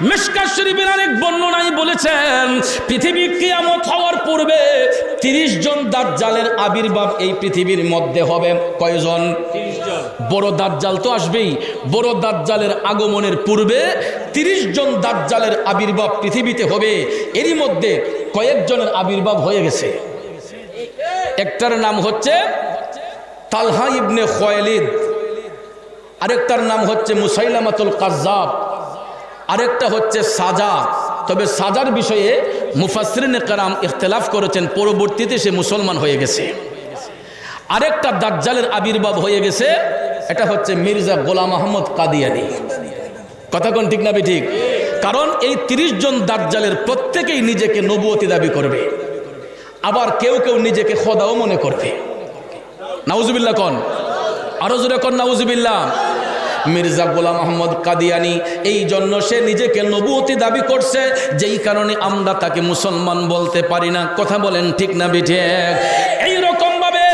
মেশকার শরীফের আরেক বর্ণনায় বলেছেন পৃথিবী কিয়ামত হওয়ার পূর্বে তিরিশ জন দাজ্জালের আবির্ভাব এই পৃথিবীর মধ্যে হবে। কয়জন? বড় দাজ্জাল তো আসবেই। বড় দাজ্জালের আগমনের পূর্বে তিরিশ জন দাজ্জালের আবির্ভাব পৃথিবীতে হবে। এরই মধ্যে কয়েকজনের আবির্ভাব হয়ে গেছে। একটার নাম হচ্ছে তালহা ইবনে খোয়ালিদ। আরেকটার নাম হচ্ছে মুসাইলামাতুল কাজ্জাব। আরেকটা হচ্ছে সাজা। তবে সাজার বিষয়ে মুফাসরিন কারাম ইখতলাফ করেছেন, পরবর্তীতে সে মুসলমান হয়ে গেছে। আরেকটা দাজ্জালের আবির্ভাব হয়ে গেছে, এটা হচ্ছে মির্জা গোলাম আহমদ কাদিয়ানি। কথা কোন ঠিক না ঠিক? কারণ এই তিরিশ জন দাজ্জালের প্রত্যেকেই নিজেকে নবুয়তি দাবি করবে। আবার কেউ কেউ নিজেকে খোদাও মনে করবে। নাউজুবিল্লাহ কন? আরও জোরে কন নাউজুবিল্লাহ? মির্জা গোলাম আহমদ কাদিয়ানি, এই জন্য সে নিজেকে নবুতি দাবি করছে, যেই কারণে আমরা তাকে মুসলমান বলতে পারি না। কথা বলেন ঠিক না, বিঠে। এইরকম ভাবে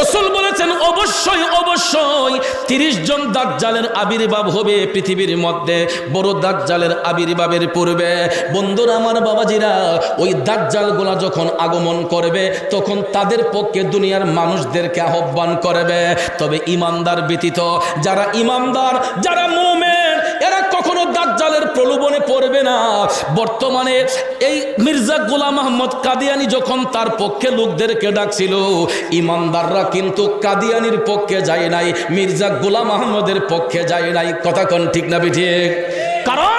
রসুল বলেছেন, অবশ্যই অবশ্যই তিরিশ জন দাজ্জালের আবির্ভাব হবে পৃথিবীর মধ্যে। বড় দাজ্জালের আবির্ভাবের পূর্বে, বন্ধুরা, আমার বাবাজিরা, ওই দাজ্জালগুলা যখন আগমন করবে, তখন তাদের পক্ষে দুনিয়ার মানুষদেরকে আহ্বান করবে। তবে ইমানদার ব্যতীত, যারা ইমানদার, যারা মোমেন, এরা কখনো দাজ্জালের প্রলোভনে পড়বে না। বর্তমানে এই মির্জা গোলাম আহমদ কাদিয়ানি যখন তার পক্ষে লোকদেরকে ডাকছিল, ইমানদাররা কিন্তু কাদিয়ানির পক্ষে যায় নাই, মির্জা গোলাম আহমদের পক্ষে যায় নাই। কথা কন ঠিক না ঠিক কারণ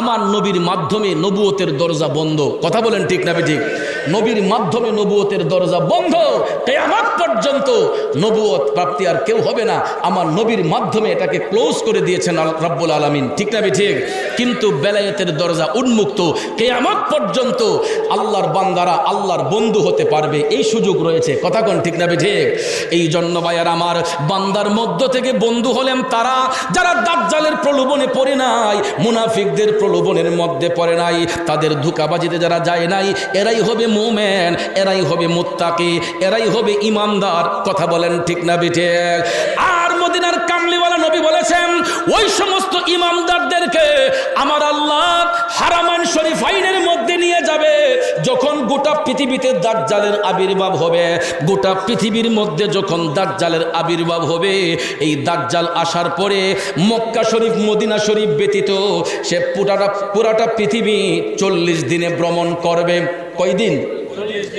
আমার নবীর মাধ্যমে নবুয়তের দরজা বন্ধ। কথা বলেন ঠিক না ঠিক নবীর মাধ্যমে নবুয়তের দরজা বন্ধ। কেয়ামত পর্যন্ত নবুয়ত প্রাপ্তি আর কেউ হবে না। আমার নবীর মাধ্যমে এটাকে ক্লোজ করে দিয়েছেন রব্বুল আলমিন। ঠিক না ঠিক কিন্তু বেলায়েতের দরজা উন্মুক্ত। কেয়ামত পর্যন্ত আল্লাহর বান্দারা আল্লাহর বন্ধু হতে পারবে। এই সুযোগ রয়েছে। কথা কোন ঠিক না ঠিক এই জন্য ভাইয়ার আমার, বান্দার মধ্য থেকে বন্ধু হলেন তারা, যারা দাজ্জালের প্রলোভনে পড়ে নাই, মুনাফিকদের প্রলোভনের মধ্যে পড়ে নাই, তাদের ধোকাবাজিতে যারা যায় নাই, এরাই হবে মোমেন, এরাই হবে মুত্তাকি, এরাই হবে ইমানদার। কথা বলেন ঠিক না বিঠে? আর মদিনার কামলিওয়ালা নবী বলেছেন, ওই সমস্ত ইমামদারদেরকে আমার আল্লাহ হারামান শরীফ আইনের মধ্যে নিয়ে যাবে। যখন গোটা পৃথিবীতে দাজ্জালের আবির্ভাব হবে, গোটা পৃথিবীর মধ্যে যখন দাজ্জালের আবির্ভাব হবে, এই দাজ্জাল আসার পরে মক্কা শরীফ, মদিনা শরীফ ব্যতীত সে পুরাটা পুরাটা পৃথিবী চল্লিশ দিনে ভ্রমণ করবে। কয়দিন?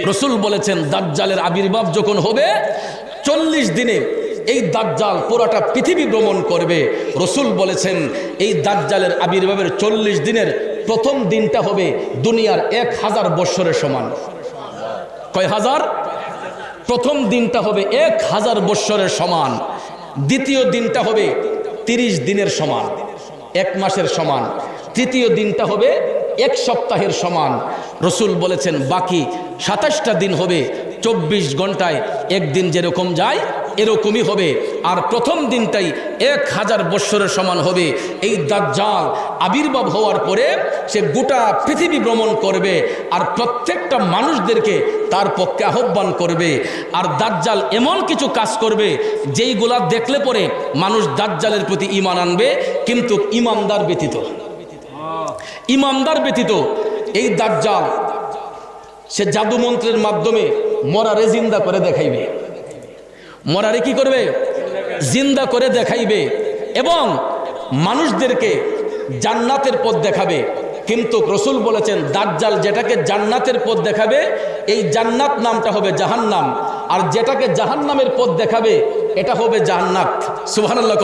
রসুল বলেছেন, দাজ্জালের আবির্ভাব যখন হবে, চল্লিশ দিনে এই দাজ্জাল পুরাটা পৃথিবী ভ্রমণ করবে। রসুল বলেছেন, এই দাজ্জালের আবির্ভাবের চল্লিশ দিনের প্রথম দিনটা হবে দুনিয়ার এক হাজার বৎসরের সমান। কয় হাজার? প্রথম দিনটা হবে এক হাজার বৎসরের সমান। দ্বিতীয় দিনটা হবে তিরিশ দিনের সমান, এক মাসের সমান। তৃতীয় দিনটা হবে এক সপ্তাহের সমান। রসুল বলেছেন, বাকি সাতাশটা দিন হবে, চব্বিশ ঘন্টায় একদিন যেরকম যায়, এরকমই হবে। আর প্রথম দিনটাই এক হাজার বৎসরের সমান হবে। এই দাজ্জাল আবির্ভাব হওয়ার পরে সে গোটা পৃথিবী ভ্রমণ করবে আর প্রত্যেকটা মানুষদেরকে তার পক্ষে আহ্বান করবে। আর দাজ্জাল এমন কিছু কাজ করবে, যেইগুলা দেখলে পরে মানুষ দাজ্জালের প্রতি ইমান আনবে, কিন্তু ইমানদার ব্যতীত। ইমানদার ব্যতীত এই দাজ্জাল, সে জাদু মন্ত্রের মাধ্যমে মরারে জিন্দা করে দেখাইবে। মরারে কি করবে? জিন্দা করে দেখাইবে এবং মানুষদেরকে জান্নাতের পথ দেখাবে। কিন্তু রসুল বলেছেন, দাজ্জাল যেটাকে জান্নাতের পথ দেখাবে, এই জান্নাত নামটা হবে জাহান্নাম। আর যেটাকে জাহান্নামের পথ দেখাবে, এটা হবে জান্নাত। সুবহানাল্লাহ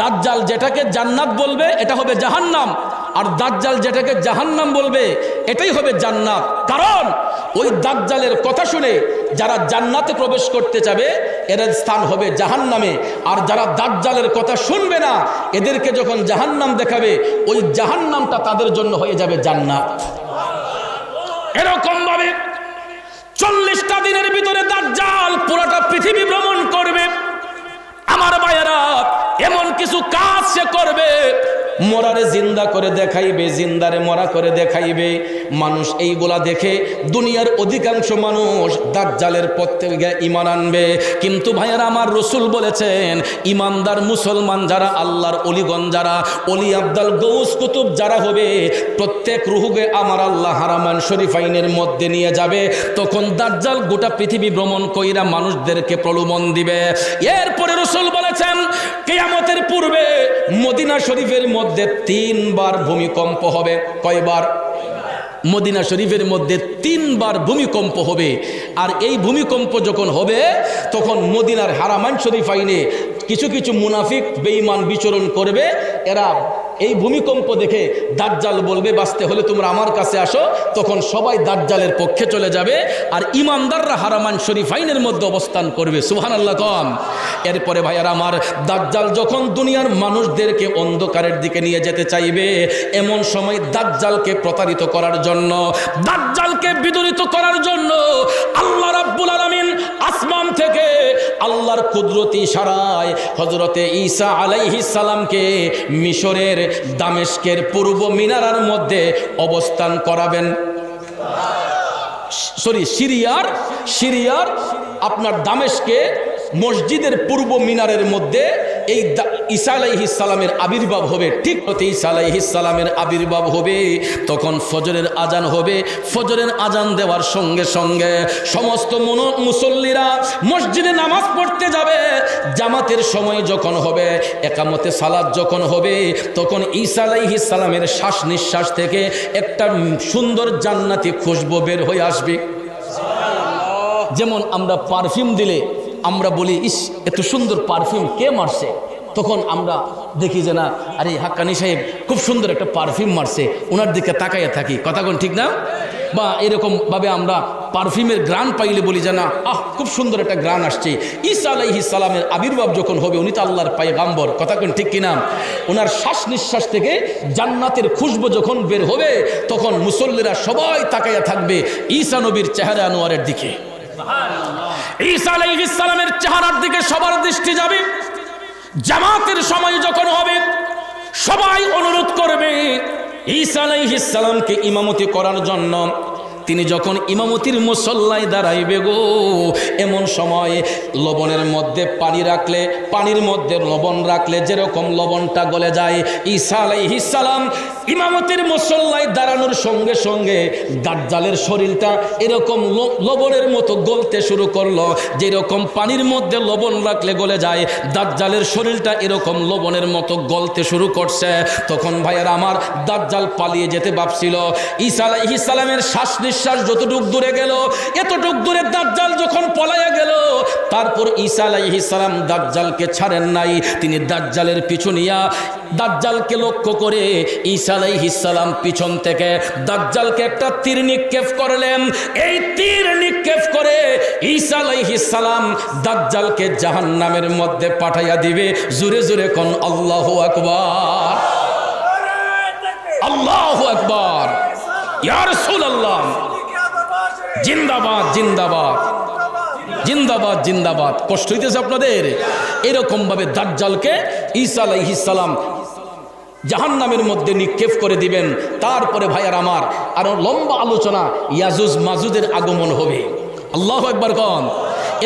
দাজ্জাল যেটাকে জান্নাত বলবে, এটা হবে জাহান্নাম। আর দাজ্জাল যেটাকে জাহান্নাম বলবে, এটাই হবে জান্নাত। কারণ ওই দাজ্জালের কথা শুনে যারা জান্নাতে প্রবেশ করতে যাবে, এর স্থান হবে জাহান্নামে। আর যারা দাজ্জালের কথা শুনবে না, এদেরকে যখন জাহান্নাম দেখাবে, ওই জাহান্নামটা তাদের জন্য হয়ে যাবে জান্নাত। এরকম ভাবে চল্লিশটা দিনের ভিতরে দাজ্জাল পুরোটা পৃথিবী ভ্রমণ করবে। আমার ভাইয়েরা, এমন কিছু কাজ সে করবে মরারে জিন্দা করে দেখাইবে, জিন্দারে মরা করে দেখাইবে। মানুষ এইগুলা দেখে দুনিয়ার অধিকাংশ মানুষ দাজ্জালের প্রত্যেকে ইমান আনবে। কিন্তু ভাইয়ারা, আমার রসুল বলেছেন ইমানদার মুসলমান যারা, আল্লাহর অলিগণ যারা, অলি আব্দাল গৌস কুতুব যারা হবে, প্রত্যেক রুহুকে আমার আল্লাহ হারামান শরীফাইনের মধ্যে নিয়ে যাবে। তখন দাজ্জাল গোটা পৃথিবী ভ্রমণ কইরা মানুষদেরকে প্রলোভন দিবে। এরপরে রসুল বলেছেন, কেয়ামতের পূর্বে মদিনা শরীফের মধ্যে তিনবার ভূমিকম্প হবে। কয়বার? মদিনা শরীফের মধ্যে তিনবার ভূমিকম্প হবে। আর এই ভূমিকম্প যখন হবে, তখন মদিনার হারামান শরীফ আইনে কিছু কিছু মুনাফিক বেঈমান বিচরণ করবে। এরা এই ভূমিকম্প দেখে দাজ্জাল বলবে, বাঁচতে হলে তোমরা আমার কাছে আসো। তখন সবাই দাজ্জালের পক্ষে চলে যাবে আর ইমানদাররা হারামান শরীফ আইনের মধ্যে অবস্থান করবে। সুহান আল্লাহ কম। এরপরে ভাইয়ার আমার, দাজ্জাল যখন দুনিয়ার মানুষদেরকে অন্ধকারের দিকে নিয়ে যেতে চাইবে, এমন সময় দাজ্জালকে প্রতারিত করার জন্য, দাজ্জালকে বিদরিত করার জন্য আল্লাহ রাব্বুল আলামিন আসমান থেকে আল্লাহর কুদরতি সারায় হজরতে ঈসা আলাইহিস সালামকে মিশরের দামেস্কের পূর্ব মিনারার মধ্যে অবস্থান করাবেন। সরি, সিরিয়ার সিরিয়ার আপনার দামেশকে মসজিদের পূর্ব মিনারের মধ্যে এই ঈসা আলাইহিস সালামের আবির্ভাব হবে, ঠিক মতো ঈসা আলাইহিস সালামের আবির্ভাব হবে, তখন ফজরের আজান হবে, ফজরের আজান দেওয়ার সঙ্গে সঙ্গে সমস্ত মনো, মুসল্লিরা মসজিদে নামাজ পড়তে যাবে, জামাতের সময় যখন হবে, একামতে সালাদ যখন হবে, তখন ঈসা আলাইহিস সালামের শ্বাস নিঃশ্বাস থেকে একটা সুন্দর জান্নাতি খুশবু বের হয়ে আসবে। যেমন আমরা পারফিউম দিলে আমরা বলি, ইস, এত সুন্দর পারফিউম কে মারছে? তখন আমরা দেখি যে না, আরে, হাক্কানি সাহেব, খুব সুন্দর একটা পারফিউম মারছে। ওনার দিকে তাকাইয়া থাকি। কথা কোন ঠিক না? বা এরকম ভাবে আমরা পারফিউমের গ্রান পাইলে বলি যে না, আহ, খুব সুন্দর একটা গ্রান আসছে। ঈসা আলাইহিস সালামের আবির্ভাব যখন হবে, উনি তো আল্লাহর পায়ে গাম্বর কথা কোন ঠিক কিনা? ওনার শ্বাস নিঃশ্বাস থেকে জান্নাতের খুশবু যখন বের হবে, তখন মুসল্লিরা সবাই তাকাইয়া থাকবে ঈসা নবীর চেহারা আনোয়ারের দিকে। ঈসা আলাইহিস সালামের চেহারার দিকে সবার দৃষ্টি যাবে। জামাতের সময় যখন হবে, সবাই অনুরোধ করবে, ঈসা আলাইহিস সালামকে ইমামতি করার জন্য তিনি যখন ইমামতির মুসল্লায় দাঁড়াইবে গো, এমন সময়ে লবণের মধ্যে পানি রাখলে, পানির মধ্যে লবণ রাখলে যেরকম লবণটা গলে যায়, ঈসা আলাইহিস সালাম ইমামতির মুসল্লায় দাঁড়ানোর সঙ্গে সঙ্গে দাজ্জালের শরীরটা এরকম লবণের মতো গলতে শুরু করল। যেরকম পানির মধ্যে লবণ রাখলে গলে যায়, দাজ্জালের শরীরটা এরকম লবণের মতো গলতে শুরু করছে। তখন ভাইয়ের, আমার দাজ্জাল পালিয়ে যেতে ভাবছিল। ঈসা আলাইহিস সালামের শ্বাস নিঃশ্বাস যতটুক দূরে গেল, এতটুক দূরে দাজ্জাল যখন পলাইয়া গেল, তারপর ঈসা আলাইহিস সালাম দাজ্জালকে ছাড়েন নাই। তিনি দাজ্জালের পিছু নিয়া দাজ্জালকে লক্ষ্য করে ঈসা আলাইহিস সালাম পিছন থেকে দাজ্জালকে একটা তীর নিক্ষেপ করলেন। এই তীর নিক্ষেপ করে ঈসা আলাইহিস সালাম দাজ্জালকে জাহান্নামের মধ্যে পাঠাইয়া দিবে। জোরে জোরে কোন আল্লাহু আকবার। আল্লাহু আকবার। ইয়া রাসূলুল্লাহ। জিন্দাবাদ জিন্দাবাদ। জিন্দাবাদ জিন্দাবাদ। কষ্ট হইতেছে আপনাদের? এরকম ভাবে দাজ্জালকে ঈসা আলাইহিস সালাম জাহান্নামের মধ্যে নিক্ষেপ করে দিবেন। তারপরে ভাইয়ার আমার, আরও লম্বা আলোচনা ইয়াজুজ মাজুদের আগমন হবে। আল্লাহ একবার কন।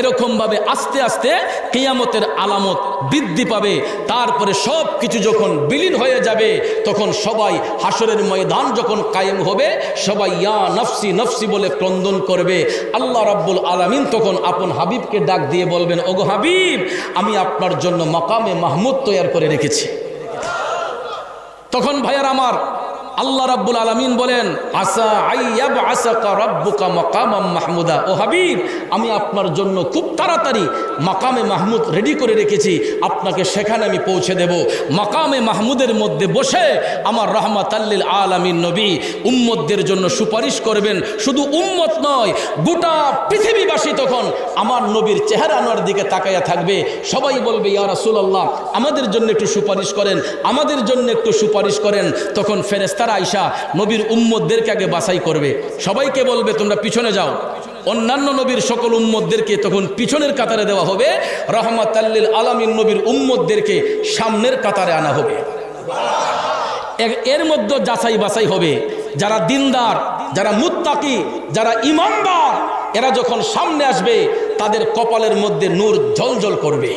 এরকমভাবে আস্তে আস্তে কেয়ামতের আলামত বৃদ্ধি পাবে। তারপরে সব কিছু যখন বিলীন হয়ে যাবে, তখন সবাই হাসরের ময়দান যখন কায়েম হবে, সবাই ইয়া নফসি নফসি বলে ক্রন্দন করবে। আল্লাহ রাব্বুল আলামিন তখন আপন হাবিবকে ডাক দিয়ে বলবেন, ওগো হাবিব, আমি আপনার জন্য মাকামে মাহমুদ তৈয়ার করে রেখেছি। তখন ভাইয়ার আমার আল্লাহ রাব্বুল আলামিন বলেন, আসা আইয়াব আসাকা রাব্বুকা মাকামাম মাহমুদা। ও হাবিব, আমি আপনার জন্য খুব তাড়াতাড়ি মাকামে মাহমুদ রেডি করে রেখেছি। আপনাকে সেখানে আমি পৌঁছে দেব। মাকামে মাহমুদের মধ্যে বসে আমার রহমাত আল্লিল আলামিন নবী উম্মতদের জন্য সুপারিশ করবেন। শুধু উম্মত নয়, গোটা পৃথিবীবাসী তখন আমার নবীর চেহারা আনোয়ার দিকে তাকাইয়া থাকবে। সবাই বলবে, ইয়া রাসূলুল্লাহ, আমাদের জন্য একটু সুপারিশ করেন, আমাদের জন্য একটু সুপারিশ করেন। তখন ফেরেস্তারা আইসা নবীর উম্মতদেরকে আগে বাছাই করবে। সবাইকে বলবে, তোমরা পিছনে যাও। অন্যান্য নবীর সকল উম্মতদেরকে তখন পিছনের কাতারে দেওয়া হবে। রহমাত আল্লিল আলামিন নবীর উম্মতদেরকে সামনের কাতারে আনা হবে। এর মধ্যে যাচাই বাছাই হবে। যারা দিনদার, যারা মুত্তাকি, যারা ইমানদার, এরা যখন সামনে আসবে, তাদের কপালের মধ্যে নূর ঝলঝল করবে।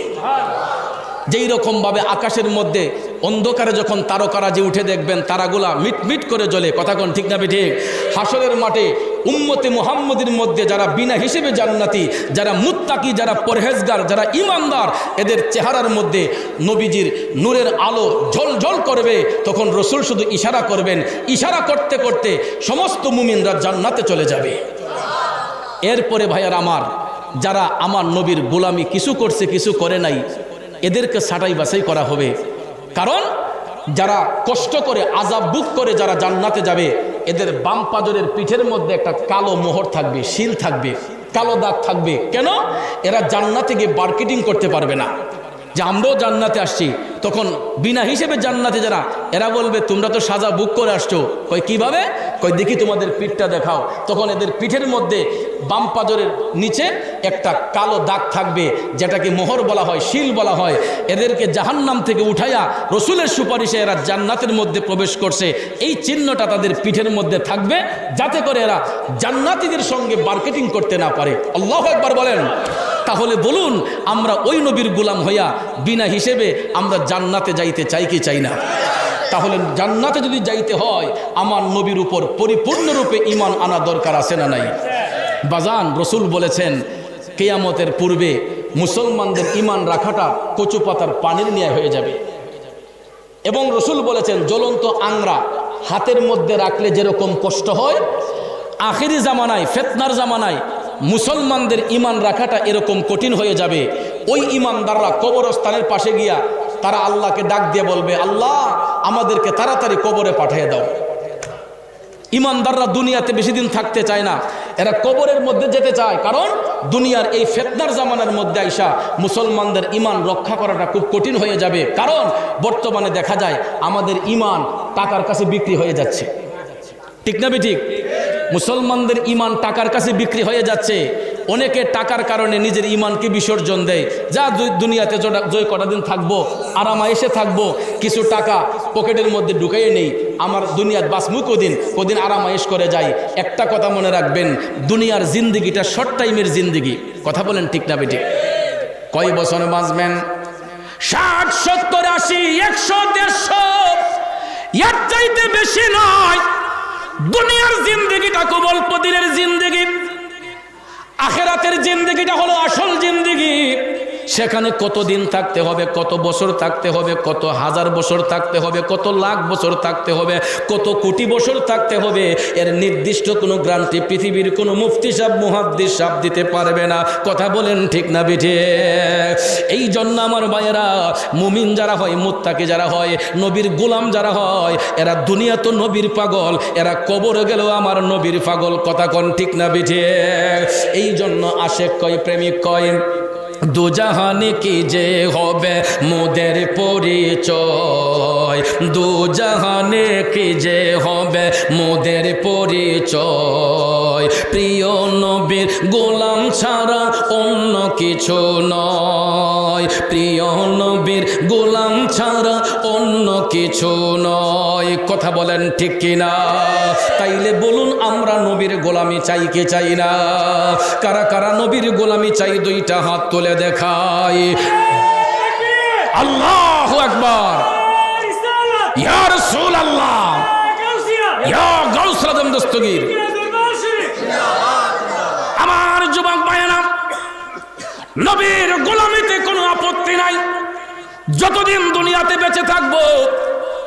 যেই রকম ভাবে আকাশের মধ্যে অন্ধকারে যখন তারকারা যে উঠে দেখবেন, তারাগুলা মিট মিট করে জ্বলে। কথা কোন ঠিক না ঠিক হাসরের মাঠে উম্মতে মুহাম্মদের মধ্যে যারা বিনা হিসেবে জান্নাতি, যারা মুত্তাকি, যারা পরহেজগার, যারা ইমানদার এদের চেহারার মধ্যে নবীজির নূরের আলো ঝল ঝল করবে। তখন রসুল শুধু ইশারা করবেন, ইশারা করতে করতে সমস্ত মুমিনরা জান্নাতে চলে যাবে। এরপরে ভাইয়ার আমার, যারা আমার নবীর গোলামি কিছু করছে, কিছু করে নাই এদেরকে ছাটাই বাছাই করা হবে। কারণ যারা কষ্ট করে আজাব বুক করে যারা জান্নাতে যাবে, এদের বাম পাজরের পিঠের মধ্যে একটা কালো মোহর থাকবে, শিল থাকবে, কালো দাগ থাকবে। কেন? এরা জান্নাতে গিয়ে মার্কেটিং করতে পারবে না। যে আমরাও জান্নাতে আসছি তখন বিনা হিসেবে জান্নাতে যারা, এরা বলবে, তোমরা তো সাজা বুক করে আসছো। কই কীভাবে? কই দেখি তোমাদের পিঠটা দেখাও। তখন এদের পিঠের মধ্যে বাম পাজরের নিচে একটা কালো দাগ থাকবে, যেটাকে মোহর বলা হয়, শিল বলা হয়। এদেরকে জাহান্নাম থেকে উঠাইয়া রসুলের সুপারিশে এরা জান্নাতের মধ্যে প্রবেশ করছে। এই চিহ্নটা তাদের পিঠের মধ্যে থাকবে, যাতে করে এরা জান্নাতিদের সঙ্গে মার্কেটিং করতে না পারে। আল্লাহ একবার বলেন। তাহলে বলুন, আমরা ওই নবীর গোলাম হইয়া বিনা হিসেবে আমরা জান্নাতে যাইতে চাই কি চাই না? তাহলে জান্নাতে যদি যাইতে হয়, আমার নবীর উপর পরিপূর্ণরূপে ইমান আনা দরকার আছে না নাই? বাজান, রসুল বলেছেন, কেয়ামতের পূর্বে মুসলমানদের ইমান রাখাটা কচু পাতার পানির নিয়ে হয়ে যাবে। এবং রসুল বলেছেন, জ্বলন্ত আংরা হাতের মধ্যে রাখলে যেরকম কষ্ট হয়, আখেরি জামানায়, ফেতনার জামানায় মুসলমানদের ইমান রাখাটা এরকম কঠিন হয়ে যাবে। ওই ইমানদাররা কবরস্থানের পাশে গিয়া তারা আল্লাহকে ডাক দিয়ে বলবে, আল্লাহ, আমাদেরকে তাড়াতাড়ি কবরে পাঠিয়ে দাও। ইমানদাররা দুনিয়াতে বেশি দিন থাকতে চায় না। এরা কবরের মধ্যে যেতে চায়, কারণ দুনিয়ার এই ফেতনার জামানার মধ্যে আইসা মুসলমানদের ইমান রক্ষা করাটা খুব কঠিন হয়ে যাবে। কারণ বর্তমানে দেখা যায়, আমাদের ইমান টাকার কাছে বিক্রি হয়ে যাচ্ছে। ঠিক না ঠিক? মুসলমানদের ইমান টাকার কাছে বিক্রি হয়ে যাচ্ছে। অনেকে টাকার কারণে নিজের ইমানকে বিসর্জন দেয়। যা দুনিয়াতে জয় কটা দিন থাকব আরামায়েসে থাকব, কিছু টাকা পকেটের মধ্যে ঢুকাইয়ে নেই। আমার দুনিয়ার বাসমু কদিন কদিন আরামায়েশ করে যাই। একটা কথা মনে রাখবেন, দুনিয়ার জিন্দিগিটা শর্ট টাইমের জিন্দিগি। কথা বলেন ঠিক না বেঠিক? কয় বছরে বাঁচবেন? ষাট, সত্তর, আশি, একশো, দেড়শো, এর চাইতে বেশি নয়। দুনিয়ার জিন্দগিটা খুব অল্প দিনের জিন্দগি। আখেরাতের জিন্দিগিটা হলো আসল জিন্দগি। সেখানে কত দিন থাকতে হবে, কত বছর থাকতে হবে, কত হাজার বছর থাকতে হবে, কত লাখ বছর থাকতে হবে, কত কোটি বছর থাকতে হবে, এর নির্দিষ্ট কোনো গ্রান্টি পৃথিবীর কোনো মুফতি সাহ মুহাদ্দিস সাহ দিতে পারবে না। কথা বলেন ঠিক না বিঠে? এই জন্য আমার ভাইয়েরা, মুমিন যারা হয়, মুত্তাকি যারা হয়, নবীর গোলাম যারা হয়, এরা দুনিয়া তো নবীর পাগল, এরা কবরে গেলেও আমার নবীর পাগল। কথা কন ঠিক না বিঠে? এই জন্য আশেক কয়, প্রেমিক কয় দুজাহানে কি যে হবে মোদের পরিচয়? দুজাহানে কি যে হবে মোদের পরিচয়? প্রিয় নবীর গোলাম ছাড়া অন্য কিছু নয়। প্রিয় নবীর গোলাম ছাড়া অন্য কিছু নয়। কথা বলেন ঠিক কিনা? তাইলে বলুন, আমরা নবীর গোলামি চাই কি চাই না? কারা কারা নবীর গোলামি চাই দুইটা হাত তুলে দেখায় আল্লাহ একবার ইয়া রাসূল আল্লাহ আমার যুবক নবীর গোলামিতে কোনো আপত্তি নাই। যতদিন দুনিয়াতে বেঁচে থাকব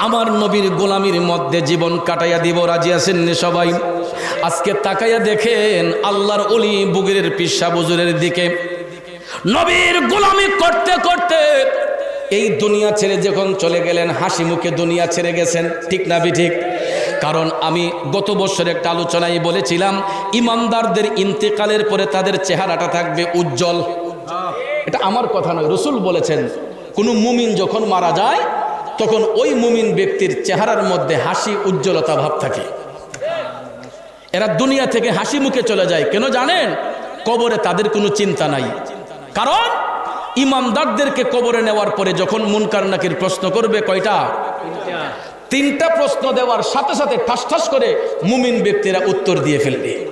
আমার নবীর গোলামির মধ্যে জীবন কাটাইয়া দিব, রাজি আছেন নে সবাই? আজকে তাকাইয়া দেখেন আল্লাহর অলি বুগের পিসা বুজুরের দিকে। নবীর গোলামি করতে করতে এই দুনিয়া ছেড়ে যখন চলে গেলেন, হাসি মুখে দুনিয়া ছেড়ে গেছেন, ঠিক না বি ঠিক? কারণ আমি গত বছর একটা আলোচনায় বলেছিলাম, ইমানদারদের ইন্তেকালের পরে তাদের চেহারাটা থাকবে উজ্জ্বল। এটা আমার কথা নয়, রসুল বলেছেন, কোনো মুমিন যখন মারা যায় তখন ওই মুমিন ব্যক্তির চেহারার মধ্যে হাসি, উজ্জ্বলতা ভাব থাকে। এরা দুনিয়া থেকে হাসি মুখে চলে যায়। কেন জানেন? কবরে তাদের কোনো চিন্তা নাই। কারণ ইমামদারদেরকে কবরে নেওয়ার পরে যখন মুনকার নাকির প্রশ্ন করবে, কয়টা? তিনটা প্রশ্ন দেওয়ার সাথে সাথে ঠাস ঠাস করে মুমিন ব্যক্তিরা উত্তর দিয়ে ফেলবে।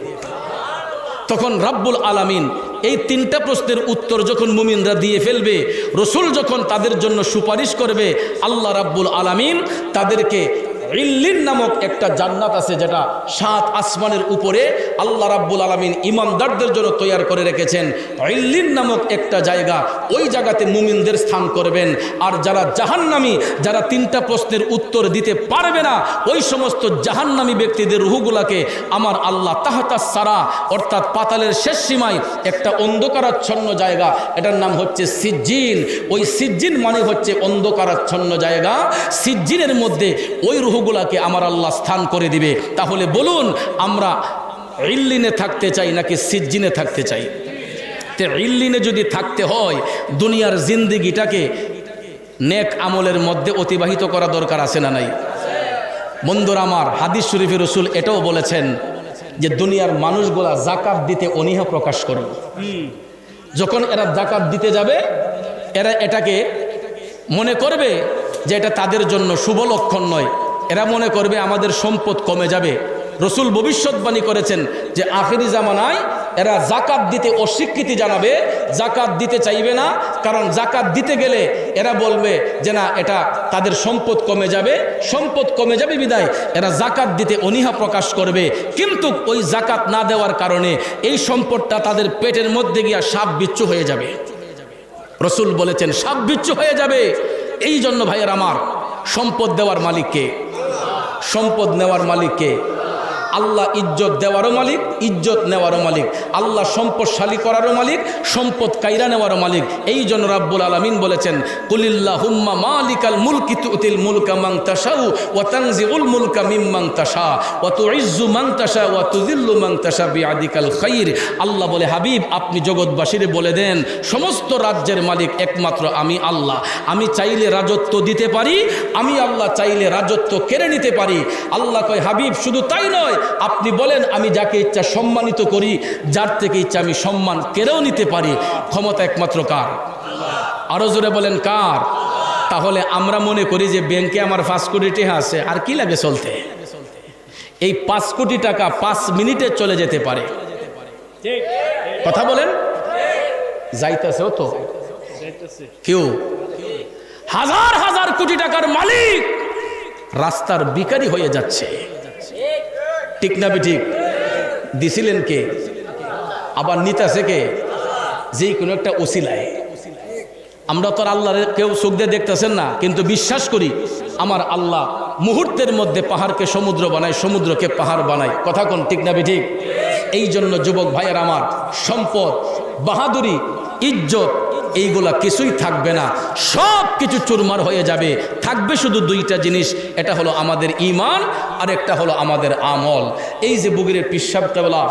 তখন রাব্বুল আলামিন এই তিনটা প্রশ্নের উত্তর যখন মুমিনরা দিয়ে ফেলবে, রসুল যখন তাদের জন্য সুপারিশ করবে, আল্লাহ রাব্বুল আলামিন তাদেরকে ইল্লিন নামক একটা জান্নাত আছে যেটা সাত আসমানের উপরে আল্লাহ রাব্বুল আলামিন ইমানদারদের জন্য তৈয়ার করে রেখেছেন। ইল্লিন নামক একটা জায়গা, ওই জায়গাতে মুমিনদের স্থান করবেন। আর যারা জাহান্নামী, যারা তিনটা প্রশ্নের উত্তর দিতে পারবে না, ওই সমস্ত জাহান্নামী ব্যক্তিদের রুহুগুলাকে আমার আল্লাহ তাহতা সারা, অর্থাৎ পাতালের শেষ সীমায় একটা অন্ধকারাচ্ছন্ন জায়গা। এটার নাম হচ্ছে সিজ্জিন। ওই সিজ্জিন মানে হচ্ছে অন্ধকারাচ্ছন্ন জায়গা। সিজ্জিনের মধ্যে ওই রুহুগুলাকে আমার আল্লাহ স্থান করে দিবে। তাহলে বলুন, আমরা ইল্লিনে থাকতে চাই নাকি সিজ্জিনে থাকতে চাই? তে ইল্লিনে যদি থাকতে হয়, দুনিয়ার জিন্দিগিটাকে নেক আমলের মধ্যে অতিবাহিত করা দরকার আছে না নাই? বন্ধুরা আমার, হাদিস শরীফের রসুল এটাও বলেছেন যে দুনিয়ার মানুষগুলা জাকাত দিতে অনীহা প্রকাশ করবে যখন এরা জাকাত দিতে যাবে, এরা এটাকে মনে করবে যে এটা তাদের জন্য শুভ লক্ষণ নয়। এরা মনে করবে আমাদের সম্পদ কমে যাবে। রসুল ভবিষ্যৎবাণী করেছেন যে আখেরি জামানায় এরা জাকাত দিতে অস্বীকৃতি জানাবে, জাকাত দিতে চাইবে না, কারণ জাকাত দিতে গেলে এরা বলবে যে না, এটা তাদের সম্পদ কমে যাবে, সম্পদ কমে যাবে বিদায়, এরা জাকাত দিতে অনীহা প্রকাশ করবে। কিন্তু ওই জাকাত না দেওয়ার কারণে এই সম্পদটা তাদের পেটের মধ্যে গিয়া সাপ বিচ্ছু হয়ে যাবে। রসুল বলেছেন, সাপ বিচ্ছু হয়ে যাবে। এই জন্য ভাইয়ের আমার, সম্পদ দেওয়ার মালিককে সম্পদ নেওয়ার মালিককে আল্লাহ ইজ্জত দেওয়ারও মালিক, ইজ্জত নেওয়ারও মালিক, আল্লাহ সম্পদশালী করারও মালিক, সম্পদ কাইরা নেওয়ারও মালিক। এই জন্য রাব্বুল আলমিন বলেছেন কুলিল্লাহ হুম্মা মালিকাল মুলকি তুতিল মুলকা মাং তাসাউ ও তানজিউল মুলকা মিম্মাং তাসা ও তু ইজ্জু মাং তাসা ও তুজিল্লু মাং তাসা বিআদিকাল খাইর। আল্লাহ বলে, হাবিব, আপনি জগৎবাসীর বলে দেন, সমস্ত রাজ্যের মালিক একমাত্র আমি আল্লাহ। আমি চাইলে রাজত্ব দিতে পারি, আমি আল্লাহ চাইলে রাজত্ব কেড়ে নিতে পারি। আল্লাহ কয়, হাবিব, শুধু তাই নয় আপনি বলেন, আমি যাকে ইচ্ছা সম্মানিত করি, যার থেকে ইচ্ছা আমি সম্মান কেড়েও নিতে পারি। ক্ষমতা একমাত্র কার? আরও জোরে বলেন, কার? তাহলে আমরা মনে করি যে ব্যাংকে আমার পাঁচ কোটি টাকা আছে, আর কি লাগে চলতে? এই পাঁচ কোটি টাকা পাঁচ মিনিটে চলে যেতে পারে। কথা বলেন? যাইতেছেও তো। কেউ? হাজার হাজার কোটি টাকার মালিক রাস্তার বিকারি হয়ে যাচ্ছে। ঠিক না ঠিক? দিছিলেন কে? আবার নিতাছে কে? যে কোনো একটা ওসিলায়। আমরা তো আল্লাহর কেউ চোখ দিয়ে দেখতেছেন না, কিন্তু বিশ্বাস করি আমার আল্লাহ মুহূর্তের মধ্যে পাহাড়কে সমুদ্র বানায়, সমুদ্রকে পাহাড় বানায়। কথা কোন ঠিক না ঠিক? এই জন্য যুবক ভাইয়ের আমার সম্পদ, বাহাদুরি, ইজ্জত এইগুলা কিছুই থাকবে না। সব কিছু চুরমার হয়ে যাবে। থাকবে শুধু দুইটা জিনিস, এটা হলো আমাদের ইমান আর একটা হলো আমাদের আমল। এই যে বুগিরের পিসাবটাবেলা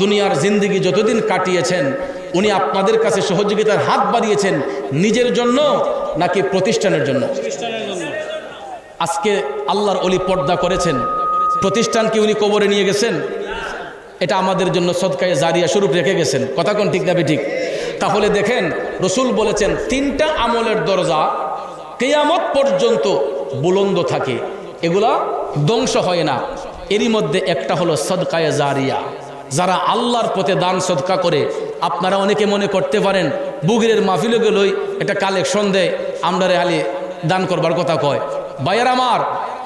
দুনিয়ার জিন্দিগি যতদিন কাটিয়েছেন, উনি আপনাদের কাছে সহযোগিতার হাত বাড়িয়েছেন, নিজের জন্য নাকি প্রতিষ্ঠানের জন্য? আজকে আল্লাহর অলি পর্দা করেছেন। প্রতিষ্ঠান কি উনি কবরে নিয়ে গেছেন? এটা আমাদের জন্য সদকায়ে জারিয়া স্বরূপ রেখে গেছেন। কথা কোন ঠিক না ঠিক? তাহলে দেখেন, রসুল বলেছেন, তিনটা আমলের দরজা কেয়ামত পর্যন্ত বুলন্দ থাকে। এগুলা ধ্বংস হয় না। এরই মধ্যে একটা হলো সদকায়ে জারিয়া। যারা আল্লাহর পথে দান সদকা করে, আপনারা অনেকে মনে করতে পারেন, বুগিরের মাহফিলে গেলই এটা কালেকশন দেয়, আমরা রেহালি দান করবার কথা কয়। বায়ার আমার,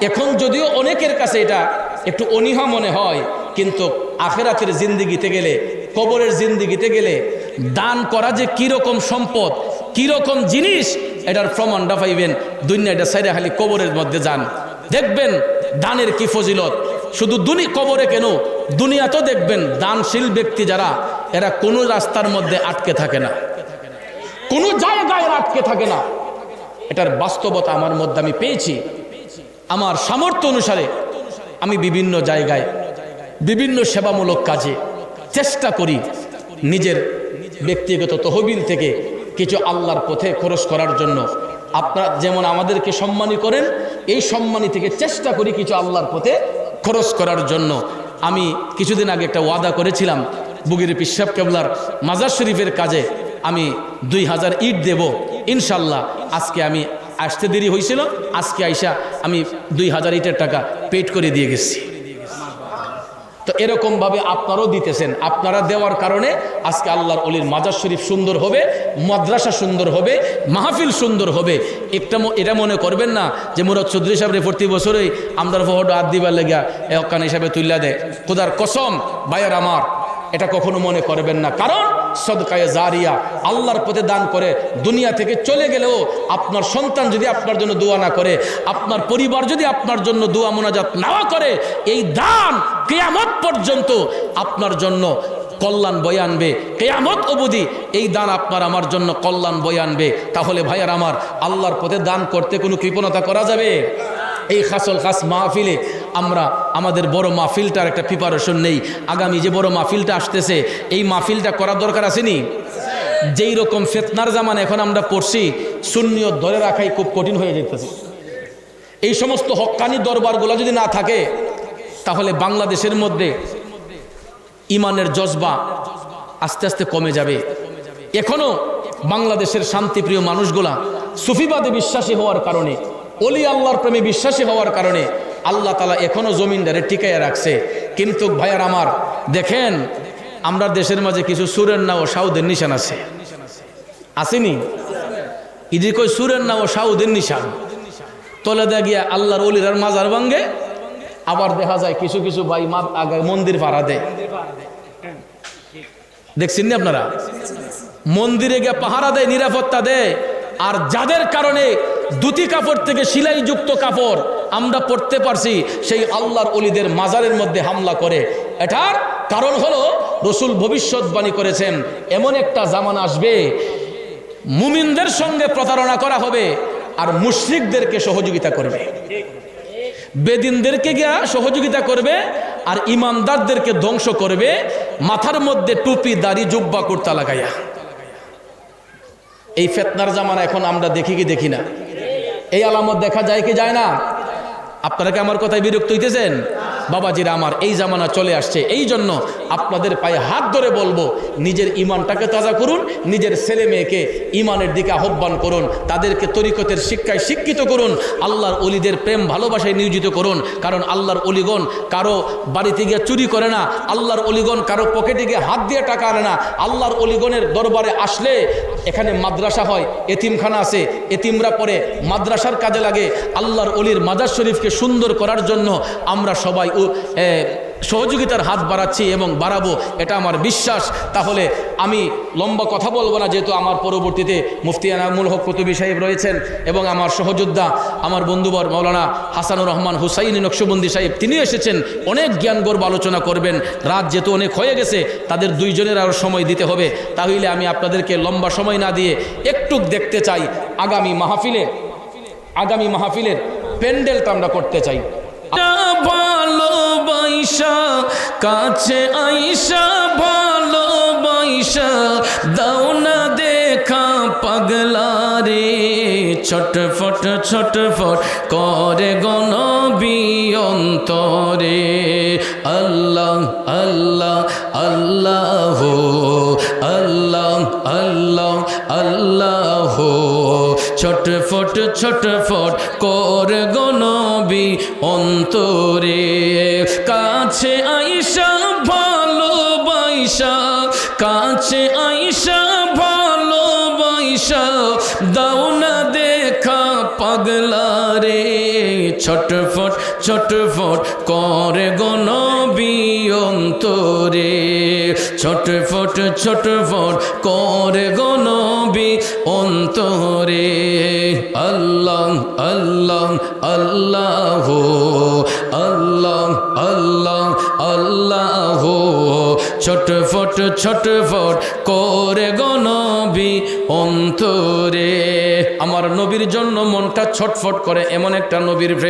এখন যদিও অনেকের কাছে এটা একটু অনীহা মনে হয়, কিন্তু আখেরাতের জিন্দিগিতে গেলে, কবরের জিন্দিগিতে গেলে দান করা যে কীরকম সম্পদ, কীরকম জিনিস, এটার প্রমাণটা পাইবেন দুনিয়া এটা সাইরে খালি কবরের মধ্যে যান। দেখবেন দানের কি ফজিলত। শুধু দুনি কবরে কেন? দুনিয়া তো দেখবেন দানশীল ব্যক্তি যারা, এরা কোনো রাস্তার মধ্যে আটকে থাকে না। কোনো জায়গায় আটকে থাকে না। এটার বাস্তবতা আমার মধ্যে আমি পেয়েছি। আমার সামর্থ্য অনুসারে আমি বিভিন্ন জায়গায়, বিভিন্ন সেবামূলক কাজে চেষ্টা করি নিজের ব্যক্তিগত তহবিল থেকে কিছু আল্লাহর পথে খরচ করার জন্য আপনারা যেমন আমাদেরকে সম্মানী করেন, এই সম্মানী থেকে চেষ্টা করি কিছু আল্লাহর পথে খরচ করার জন্য। আমি কিছুদিন আগে একটা ওয়াদা করেছিলাম, বুগির পিসাব কেবলার মাজার শরীফের কাজে। আমি দুই হাজার ইট দেব, ইনশাল্লাহ। আজকে আমি আসতে দেরি হয়েছিল, আজকে আইসা আমি দুই হাজার ইটের টাকা পেড করে দিয়ে গেছি। তো এরকমভাবে আপনারাও দিতেছেন। আপনারা দেওয়ার কারণে আজকে আল্লাহর অলির মাজার শরীফ সুন্দর হবে, মাদ্রাসা সুন্দর হবে, মাহফিল সুন্দর হবে। একটা এটা মনে করবেন না যে মুরাদ চৌধুরী সাহেবের প্রতি বছরই আমদার ফহট আদ দিবার লেগা এ অকান হিসাবে তুল্লা দেয়। খোদার কসম বায়ার আমার, এটা কখনো মনে করবেন না। কারণ সদকায়ে জারিয়া, আল্লাহর পথে দান করে দুনিয়া থেকে চলে গেলেও আপনার সন্তান যদি আপনার জন্য দোয়া না করে, আপনার পরিবার যদি আপনার জন্য দোয়া মোনাজাত না করে, এই দান কেয়ামত পর্যন্ত আপনার জন্য কল্যাণ বয়ে আনবে, কেয়ামত অবধি এই দান আপনার আমার জন্য কল্যাণ বয়ে আনবে। তাহলে ভাইয়ার আমার, আল্লাহর পথে দান করতে কোনো কৃপণতা করা যাবে? এই খাসল খাস মাহফিলে আমরা, আমাদের বড় মাহফিলটার একটা প্রিপারেশন নেই। আগামী যে বড় মাহফিলটা আসতেছে, এই মাহফিলটা করার দরকার আসেনি যেই রকম ফেতনার জামান এখন আমরা পড়ছি শূন্যত ধরে রাখাই খুব কঠিন হয়ে যেতেছে। এই সমস্ত হক্কানি দরবারগুলো যদি না থাকে, তাহলে বাংলাদেশের মধ্যে ইমানের জজবা আস্তে আস্তে কমে যাবে। এখনও বাংলাদেশের শান্তিপ্রিয় মানুষগুলা সুফিবাদে বিশ্বাসী হওয়ার কারণে, অলি আল্লাহর প্রেমে বিশ্বাসী হওয়ার কারণে আল্লাহ তালা এখনও জমিনদারে টিকাইয়া রাখছে। কিন্তু ভাইয়ার আমার, দেখেন, আমরা দেশের মাঝে কিছু সুরের ও সাউদের নিশান আছে। আসেনি? ইদি কই সুরের ও সাউদের নিশান। তলে দেয়া গিয়া আল্লাহর অলিরার মাজার ভাঙ্গে, আবার দেখা যায় কিছু কিছু ভাই মা আগে মন্দির ভাড়া দেয়। দেখছেন নি আপনারা? মন্দিরে গিয়ে পাহারা দেয়, নিরাপত্তা দেয়, আর যাদের কারণে দুটি কাপড় থেকে সিলাইযুক্ত কাপড় আমরা পড়তে পারছি, সেই আল্লাহর অলিদের মাজারের মধ্যে হামলা করে। এটার কারণ হলো, রসুল ভবিষ্যৎবাণী করেছেন, এমন একটা জামানা আসবে, মুমিনদের সঙ্গে প্রতারণা করা হবে, আর মুশরিকদেরকে সহযোগিতা করবে। বেদিনদেরকে গিয়া সহযোগিতা করবে, আর ইমানদারদেরকে ধ্বংস করবে, মাথার মধ্যে টুপি, দাড়ি, জুব্বা, কুর্তা লাগাইয়া। এই ফেতনার জামানা এখন আমরা দেখি কি দেখি না। এই আলামত দেখা যায় কি যায় না? আপনারা কি আমার কথায় বিরক্ত হইতেছেন? বাবাজিরা আমার এই জামানা চলে আসছে। এই জন্য আপনাদের পায়ে হাত ধরে বলব, নিজের ইমানটাকে তাজা করুন, নিজের ছেলে মেয়েকে ইমানের দিকে আহ্বান করুন, তাদেরকে তরিকতের শিক্ষায় শিক্ষিত করুন, আল্লাহর অলিদের প্রেম ভালোবাসায় নিয়োজিত করুন, কারণ আল্লাহর অলিগণ কারও বাড়িতে গিয়ে চুরি করে না, আল্লাহর অলিগণ কারও পকেটে গিয়ে হাত দিয়ে টাকা আনে না, আল্লাহর অলিগণের দরবারে আসলে এখানে মাদ্রাসা হয়, এতিমখানা আছে, এতিমরা পরে মাদ্রাসার কাজে লাগে, আল্লাহর অলির মাজার শরীফকে সুন্দর করার জন্য আমরা সবাই সহযোগিতার হাত বাড়াচ্ছি এবং বাড়াবো, এটা আমার বিশ্বাস। তাহলে আমি লম্বা কথা বলব না, যেহেতু আমার পরবর্তীতে মুফতি আনামুল হক কুতুবি সাহেব রয়েছেন এবং আমার সহযোদ্ধা, আমার বন্ধুবর মৌলানা হাসানুর রহমান হুসাইন নকশবন্দি সাহেব, তিনি এসেছেন। অনেক জ্ঞান গর্ব আলোচনা করবেন। রাত যেহেতু অনেক হয়ে গেছে, তাদের দুইজনের আরও সময় দিতে হবে। তাহলে আমি আপনাদেরকে লম্বা সময় না দিয়ে একটু দেখতে চাই আগামী মাহফিলে। আগামী মাহফিলের প্যান্ডেলটা আমরা করতে চাই। ভালোবাইসা, কাছে আইসা ভালোবাইসা, দাও না দেখা পাগলা রে। ছটফট ছটফট করে গণ অন্তরে। আল্লাহ আল্লাহ আল্লাহ আল্লাহ আল্লাহ আল্লাহ, ছটফট ছটফট কর গনবি অন্তরে। কাছে আইসা ভালোবাইসা কাছে আইসা ভালোবাইসা দাও না দেখা পাগলা রে ছটফট ছটফট করে গনবি অন্তরে। ছটফট ছটফট করে গনবি অন্তরে। আল্লাহ আল্লাহ আল্লাহ আল্লাহ আল্লাহ আল্লাহ। ছটফট ছটফট করে গনবি অন্তরে। আমার নবীর জন্য মনটা ছটফট করে, এমন একটা নবীর